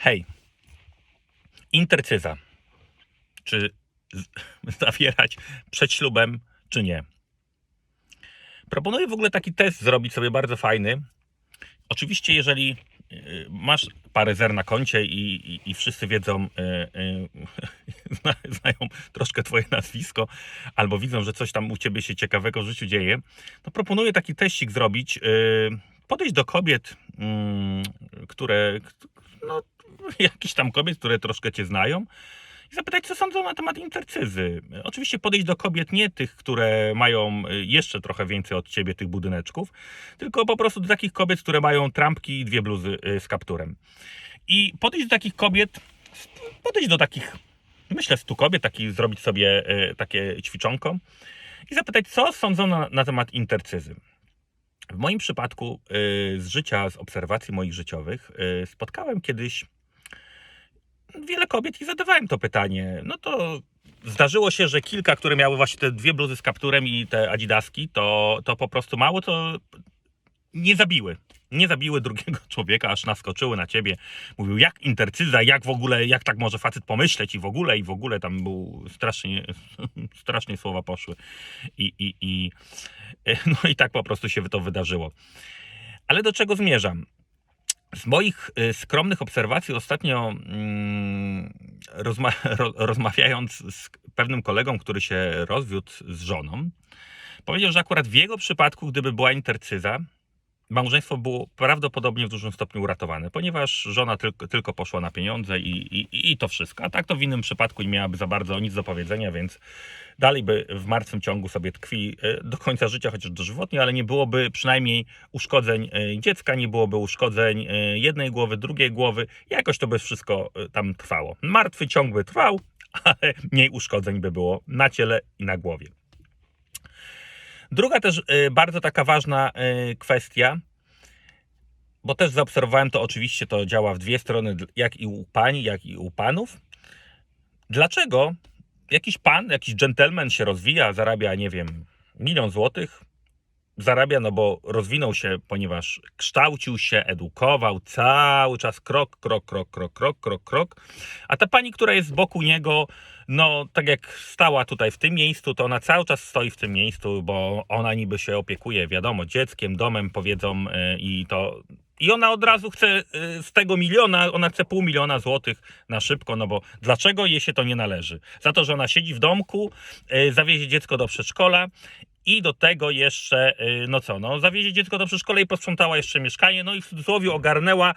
Hej, intercyza. Czy zawierać przed ślubem, czy nie? Proponuję w ogóle taki test zrobić sobie bardzo fajny. Oczywiście, jeżeli y, masz parę zer na koncie i, i, i wszyscy wiedzą, y, y, zna, znają troszkę Twoje nazwisko, albo widzą, że coś tam u Ciebie się ciekawego w życiu dzieje, to proponuję taki teścik zrobić. Podejść do kobiet, mm, które, no, jakichś tam kobiet, które troszkę Cię znają i zapytać, co sądzą na temat intercyzy. Oczywiście podejść do kobiet nie tych, które mają y, jeszcze trochę więcej od ciebie tych budyneczków, tylko po prostu do takich kobiet, które mają trampki i dwie bluzy y, z kapturem. I podejść do takich kobiet, podejść do takich, myślę, stu kobiet, taki, zrobić sobie y, takie ćwiczonko i zapytać, co sądzą na, na temat intercyzy. W moim przypadku, z życia, z obserwacji moich życiowych, spotkałem kiedyś wiele kobiet i zadawałem to pytanie. No to zdarzyło się, że kilka, które miały właśnie te dwie bluzy z kapturem i te adidaski, to, to po prostu mało to nie zabiły. Nie zabiły drugiego człowieka, aż naskoczyły na ciebie. Mówił, jak intercyza, jak w ogóle, jak tak może facet pomyśleć i w ogóle, i w ogóle tam był strasznie, strasznie słowa poszły. I, i, i, no i tak po prostu się to wydarzyło. Ale do czego zmierzam? Z moich y, skromnych obserwacji ostatnio mm, rozma- ro- rozmawiając z pewnym kolegą, który się rozwiódł z żoną, powiedział, że akurat w jego przypadku, gdyby była intercyza, małżeństwo było prawdopodobnie w dużym stopniu uratowane, ponieważ żona tylko, tylko poszła na pieniądze i, i, i to wszystko. A tak to w innym przypadku nie miałaby za bardzo nic do powiedzenia, więc dalej by w martwym ciągu sobie tkwi e, do końca życia, chociaż dożywotnie, ale nie byłoby przynajmniej uszkodzeń e, dziecka, nie byłoby uszkodzeń e, jednej głowy, drugiej głowy. Jakoś to by wszystko tam trwało. Martwy ciąg by trwał, ale mniej uszkodzeń by było na ciele i na głowie. Druga też e, bardzo taka ważna e, kwestia, bo też zaobserwowałem to, oczywiście to działa w dwie strony, jak i u pani, jak i u panów. Dlaczego jakiś pan, jakiś gentleman się rozwija, zarabia, nie wiem, milion złotych, zarabia, no bo rozwinął się, ponieważ kształcił się, edukował, cały czas krok, krok, krok, krok, krok, krok, krok, a ta pani, która jest z boku niego, no tak jak stała tutaj w tym miejscu, to ona cały czas stoi w tym miejscu, bo ona niby się opiekuje, wiadomo, dzieckiem, domem, powiedzą yy, i to... I ona od razu chce yy, z tego miliona, ona chce pół miliona złotych na szybko, no bo dlaczego jej się to nie należy? Za to, że ona siedzi w domku, yy, zawiezie dziecko do przedszkola i do tego jeszcze, no co, no zawiezie dziecko do przedszkola i posprzątała jeszcze mieszkanie, no i w cudzysłowie ogarnęła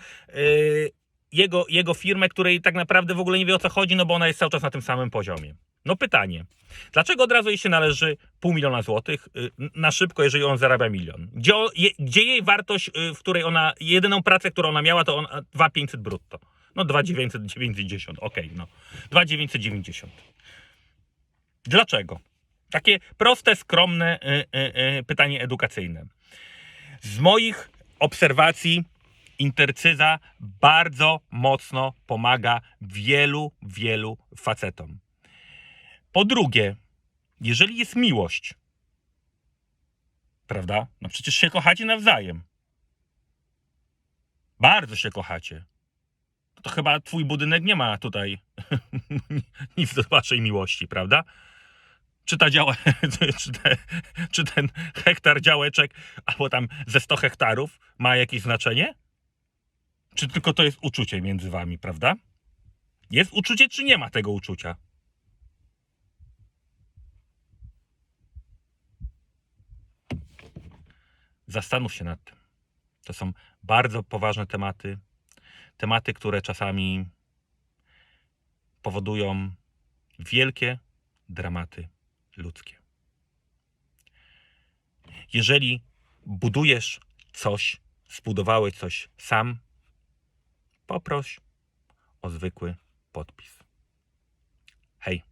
jego, jego firmę, której tak naprawdę w ogóle nie wie o co chodzi, no bo ona jest cały czas na tym samym poziomie. No pytanie, dlaczego od razu jej się należy pół miliona złotych y, na szybko, jeżeli on zarabia milion? Gdzie, gdzie jej wartość, y, w której ona, jedyną pracę, którą ona miała, to on 2500 brutto. No 2990, okej, no. 2990. Dlaczego? Takie proste, skromne y, y, y, pytanie edukacyjne. Z moich obserwacji intercyza bardzo mocno pomaga wielu, wielu facetom. Po drugie, jeżeli jest miłość, prawda? No przecież się kochacie nawzajem. Bardzo się kochacie. To chyba twój budynek nie ma tutaj nic do waszej miłości, prawda? Czy ta działa, czy, te, czy ten hektar działeczek, albo tam ze 100 hektarów ma jakieś znaczenie? Czy tylko to jest uczucie między wami, prawda? Jest uczucie, czy nie ma tego uczucia? Zastanów się nad tym. To są bardzo poważne tematy. Tematy, które czasami powodują wielkie dramaty ludzkie. Jeżeli budujesz coś, zbudowałeś coś sam, poproś o zwykły podpis. Hej!